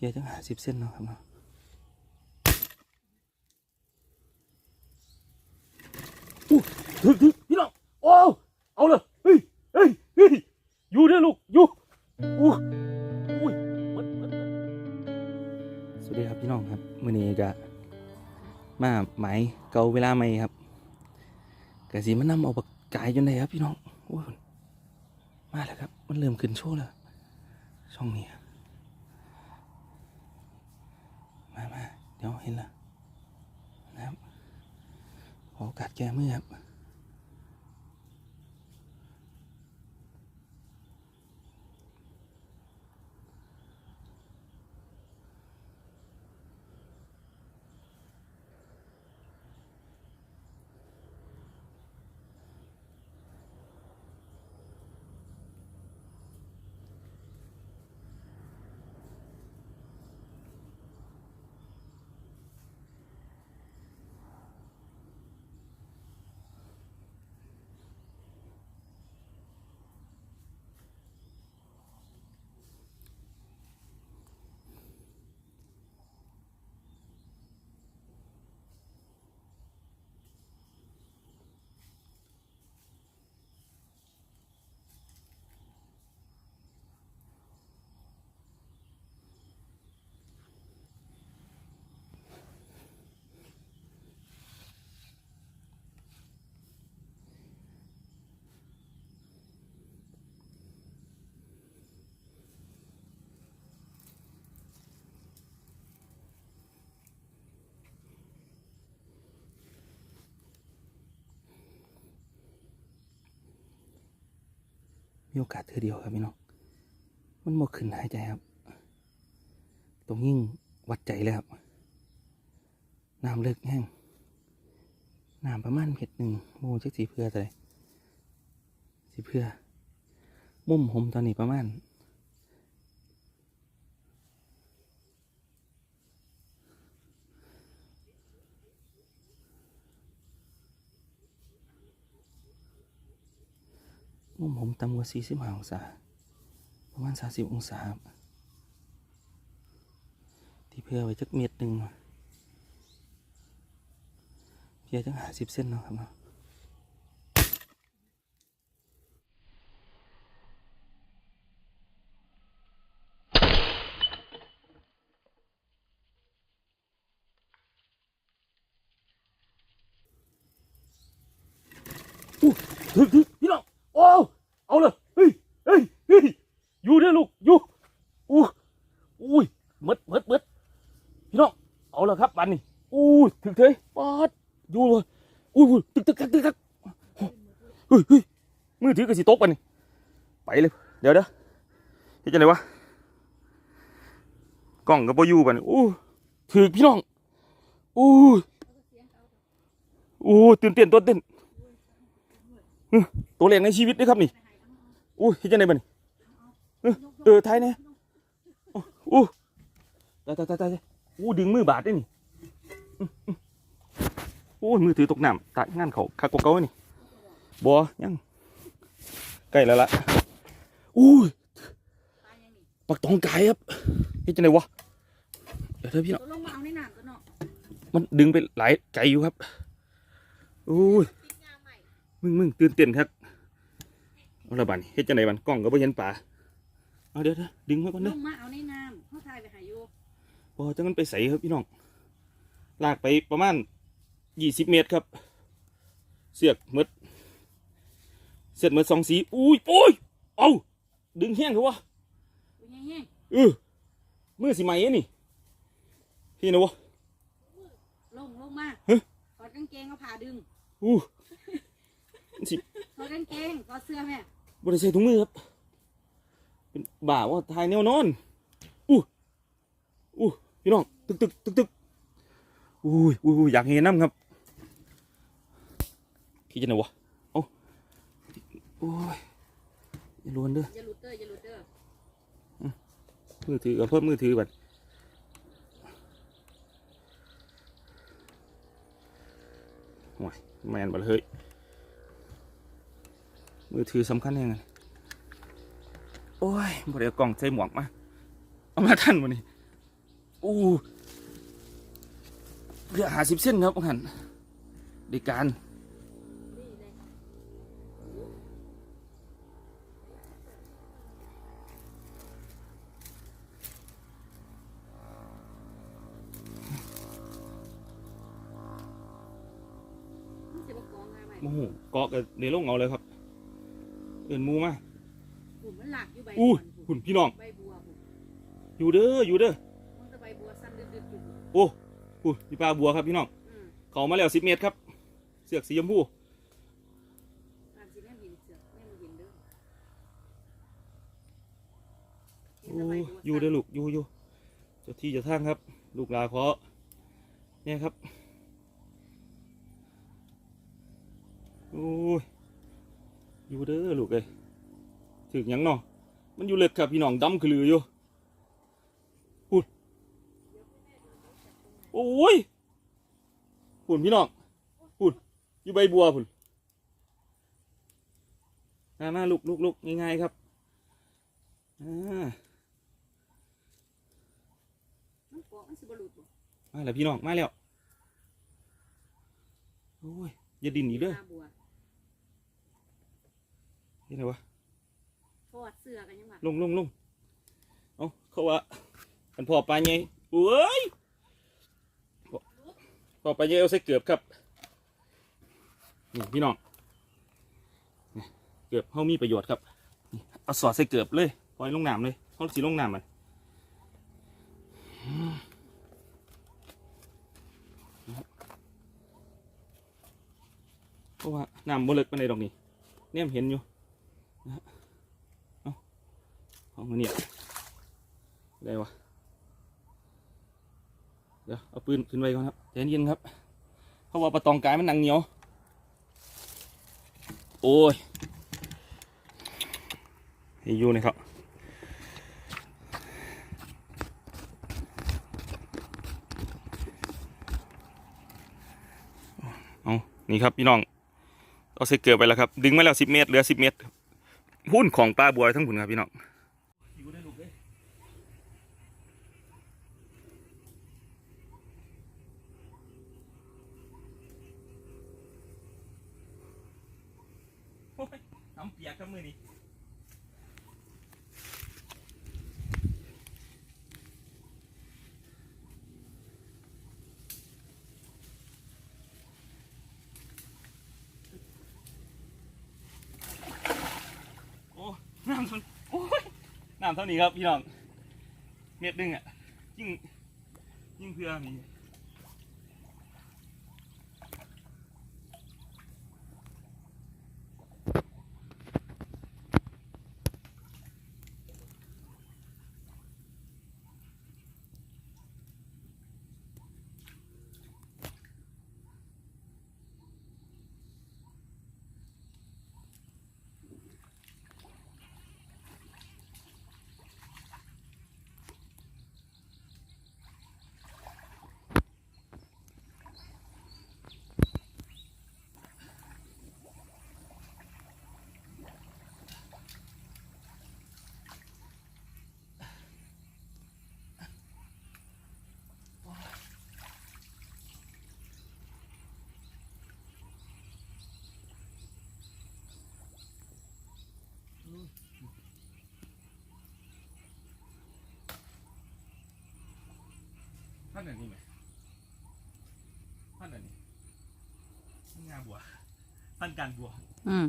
พียจังหาสิบเส้นเนาะครับเนาะอู้ถึกถึกพี่น้องโอ้เอาเลยเฮ้ยเฮ้ยเฮ้ยอยู่เด้อลูกอยู่อู้อุ้ยหมดหมดหมดสวัสดีครับพี่น้องครับมื้อนี้ก็มาไหมายเก่าเวลาใหม่ครับกะสิมานำเอาปากกายจนได้ครับพี่น้องโอ้ยมาแล้วครับ มันเริ่มขึ้นโชว์แล้วช่องนี้ครับ มามาเดี๋ยวเห็นละนะครับขอโอกาสแก้มือครับ มีโอกาสเธอเดียวครับพี่น้องมันหมดขึ้นหายใจครับ ตรงยิ่งวัดใจเลยครับน้ำเลิกแห้งน้ำประมาณเม็ดหนึ่งโมจักสีเพื่ออะไรสีเพื่อ มุมหมตอนนี้ประมาณ มผมต่ำกว่า 45 องศา ประมาณ 30 องศาที่เพื่อไว้จักเม็ดหนึ่งเพื่อจักหาสิบเส้นเนาะครับเนาะอู้ถึกถึกพี่น้อง โอ้ เอาเลยเฮ้ยเฮ้ยเฮ้ยอยู่เด้อลูก อยู่อู้อุ้ยหมดหมดหมดพี่น้อง เอาเลยครับบันนี่อู้ถึกเถยปาดอยู่เลยอุ้ยอุ้ยตึกตึกตึกตึกตึกเฮ้ยเฮ้ยมือถือ กระสีตกบันนี่ไปเลย เดี๋ยวเด้อเฮ็ดจังไดวะกล้องกับปอยู่บัดนอู้ถึกพี่น้องอู้อู้ตื่นเต้นตัวเต้นตัวแรกในชีวิตเด้ครับนี่อู้เฮ็ดจังไดบันี้เออเออท้ายแน่อู้อู้ตายตายตายตายอู้ดึงมือบาดได้นี่อื้ออื้อโอ้มือถือตกน้ำตายงานเขาคักกเก่านี่บ่ยัง ใกล้แล้วล่ะอู้ยปักตองไก่ครับเฮ็ดจังไดวะเดี๋ยวเถอะพี่น้องตัวลงมาเอาในน้ำตัวเนาะมันดึงไปหลายไกลอยู่ครับอู้ยปิดงาใหม่มึงมึงตื่นเต้นครับเอาละบัดนเฮ็ดจังไดบัดกล้องก็บ่เห็นป่าเอาเดี๋ยวเดี๋ยวดึงไว้ก่อนลเด้องมาเอาในน้ำเขาทายไปหาอยู่พอจังนั้นไปใส่ครับพี่น้องลากไปประมาณยี่สิบเมตรครับ เสือกหมด เสร็จหมดสองสี อุ้ยโอ้ยเอาดึงแห้งเถอะวะอุ้ยแห้งเออมือสิไหมอะนี่พี่นะวะๆลงลงมาเฮ้ยถอดกางเกงเอาผ่าดึงอู้มันสิถอดกางเกงถอดเสื้อแม่บริใส่ถุงมือครับ เป็นบ่าว่าทายแนวนอนอู้อู้พี่น้องตึกตึกตึกตึกอุ้ยอุ้ยอุ้ยอยากเห็นน้ำครับคิดจะไหนวะเอา โอ้ยอย่าลวนเด้ออย่าหลุดเด้ออย่าหลุดเด้อมือถือเอาเพิ่มมือถือบัดโอ้ยแมนบัดเฮ้ยมือถือสำคัญยังไงโอ้ยบ่ได้เอากล่องใส่หมวกมา เอามาทันวันนี้ อู้เหลือหาสิบเส้นครับหันในการ นี่เลย มันจะมากองงานใหม่ โอ้โหเกาะกับในร่งเอาเลยครับ เอินหมูมาหุ่นมันหลักอยู่ใบอู้บัวหุ่นพี่น้อง ใบบัวหุ่นอยู่เด้อ อยู่เด้อมันจะใบบัวสั้นดึดๆอยู่โอ้หุ่นพี่ปลาบัวครับพี่น้อง อืมเขามาแล้วสิบเมตรครับ เสือกสีชมพูตามสิแม่เห็นเสือกแม่มาเห็นเด้อโอ้อยู่เด้อลูก อยู่อยู่เจ้าที่เจ้าทางครับ ลูกหลาขอเนี่ยครับ โอ้ยอยู่เด้อลูกเอ้ยถึงยังเนาะมันอยู่เล็กครับพี่น้องดำคือลืออยู่หุ่นโอ้ยหุ่นพี่น้องหุ่นอยู่ใบบัวหุ่นมามาลูกลูกลูกง่ายๆครับอ่ามันเกาะมันสิบหลุดบ่มาแล้วพี่น้องมาแล้วโอ้ยอย่าดินอีกเด้อ ปลาบัวเห็นไหมวะทอดเสือกันยังไงลงลงลงเอาเขาว่ากันพอปลาไงโอ้ยพอพอปลาไงเอาใส่เกือบครับนี่พี่น้องนี่เกือบเขามีประโยชน์ครับนี่เอาสอดใส่เกือบเลยปล่อยลงน้ำเลยเขาสีลงน้ำมันอืมเพราะว่าน้ำบ่เลิกปานใดดอกนี่เนี่ยเห็นอยู่ เอาเนี่ยได้วะเดี๋ยวเอาปืนขึ้นไว้ก่อนครับใจเย็นๆครับเพราะว่าปลาตองกายมันหนังเหนียว โอ้ยให้อยู่นะครับเอานี่ครับพี่น้องเอาใส่เกลือไปแล้วครับ ดึงมาแล้วสิบเมตรเหลือสิบเมตรครับ หุ้นของปลาบัวทั้งผุนครับพี่น้องอยู่ได้ลูกเอ้ยโอ้ยน้ำเปียกกับมือนี่โอ้ น้ำมันโอ้ยน้ำเท่านี้ครับพี่น้อง เม็ดหนึงอะยิ่งยิ่งเพื่อมีท่าน อันนี้ไหมท่านอันนี้ท่านงาบัวท่านการบัวอืม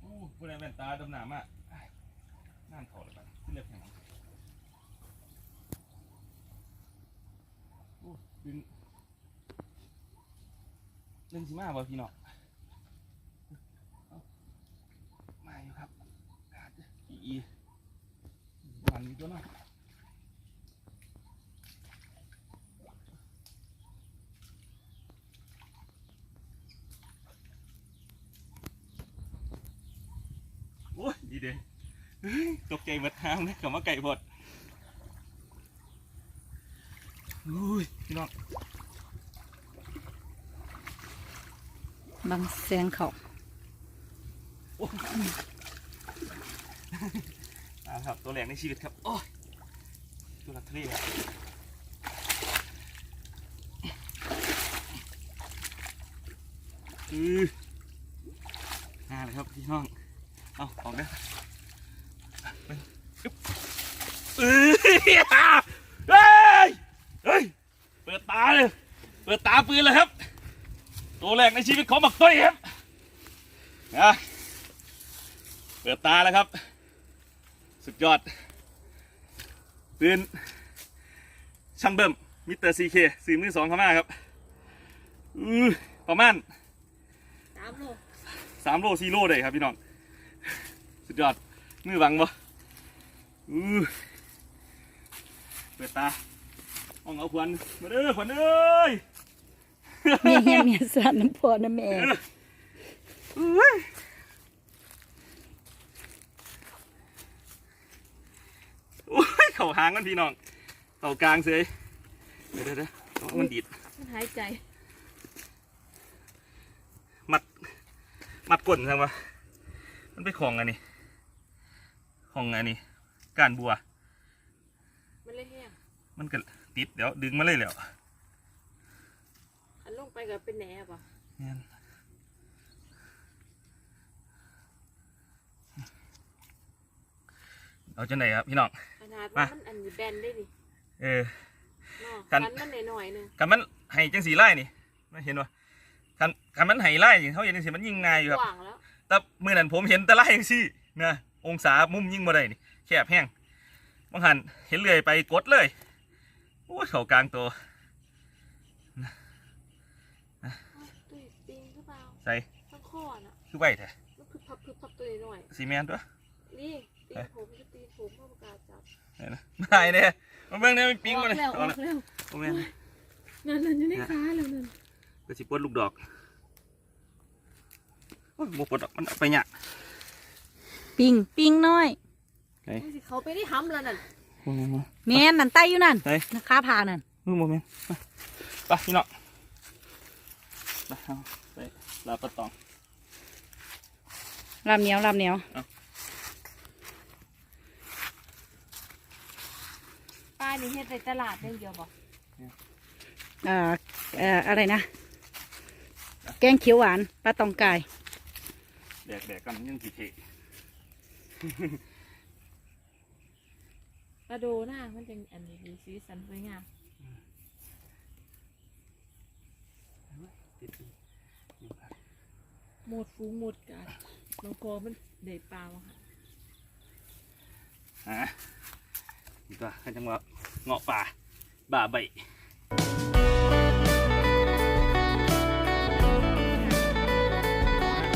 โอ้ผู้ใดแว่นตาดำหนามากนั่นเขาเลยกันขึ้นเรียบแข็งโอ้ดึงดึงสิมาบ่พี่น้องเอามาอยู่ครับขาดอีอีหวานอยู่ตัวน้อยโอ้ยดี เด้เฮ้ยตกใจหมดทางนะคำว่าไก่บดโอ้ยพี่น้องบางแสงเขาโอ้ยอ่าครับตัวแรงในชีวิตครับ โอ้ยทุลักทุเลครับอือน่าเลยครับพี่น้อง เอาออกเด้อไปอึ๊บเอ้ยเฮ้ยเฮ้ย เปิดตาเลย เปิดตาปืนเลยครับ ตัวแรกในชีวิตของบักต้อยครับนะเปิดตาแล้วครับ สุดยอด ปืนช่างเบิ่มมิสเตอร์ซีเคสี่มือสองเข้ามาครับอือประมาณสามโลสามโลสี่โลเลยครับพี่น้อง สุดยอด มือบังบ่อือเปิดตาห้องเอาควันมาเด้อควันเอ้ยเมียเฮียเมียสานน้ำพอน้ำแม่อุ้ยโอ้ยเข่าหางมันพี่น้องเข่ากลางเสยเดี๋ยวเดี๋ยวเดี๋ยวเอามันดีดมันหายใจ มัด มัดก้นใช่ปะมันไปของอันนี้ ของอันนี้ก้านบัว มันเลยแห้งมันก็ติดเดี๋ยวดึงมาเลยแล้วอันลงไปกับเป็นแหนบอะเนี่ยเอาจังไหนครับพี่น้อง ขนาดมาว่ามันอันนี้แบนได้ดิเออเนาะกันฟันมันหน่อยๆหนึงคันมันให้จังสีไล่นี่ไม่เห็นวะคันคันมันให้ไล่นี่เขาเห็นจังสีมันยิงง่ายอยู่ครับกว้างแล้วแต่มื่อนั้นผมเห็นแต่ไล่จังซี่นะ องศามุมยิงบ่ได้นี่แคบแห้งบางหันเห็นเลื่อยไปกดเลยโอ้ยเขากลางตัวอ้าวตุ้ยปิงหรือเปล่าใส่ทั้งข้อน่ะคือไหวแท้มันคือพับคือพับตัวหน่อยซีเมนต์ตัวๆนี่ตีนผมคือตีนผมพ่อประกาศจับเห็นไหมไม่เนี่ยมันเบิ่งเนี่ยมันปิ้งมาเลยออกเอาแล้วอละอกแล้วโอ้แม่นนั่นนั่นอยู่ในขาแล้วนั่นก็สิปลดลูกดอกโอ้ยบ่ปลดดอกมันเอาไปเนี่ย ปิงปิงน้อยมันสิเขาไปได้ห้ำแล้วนั่นโอ้แม่นมาแม่นนั่นไตอยู่นั่นเฮ้ยนะขาพานั่นมือโมเมนต์ไปพี่น้องไปเอาไปลาปลาตองลำเหนียวลำเหนียวป้ายนี่เฮ็ดในตลาดอย่างเดียวบอกเอ่อเอ่ออะไรนะ แกงเขียวหวานปลาตองกายแดกแดกกันยังสิเท กระโดหน้ามันจะอันนี้ดีสีสันสวยงามหมดฟูงหมดกันน้องกอมันได้ปลาวะค่ะฮะนี่ก็ให้จังหวะเงาะป่าบ่าใบ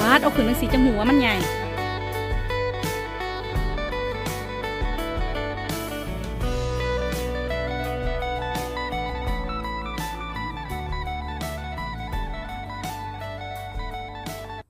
ปาดเอาขึ้นเป็นสีจมูกว่ามันใหญ่อ่า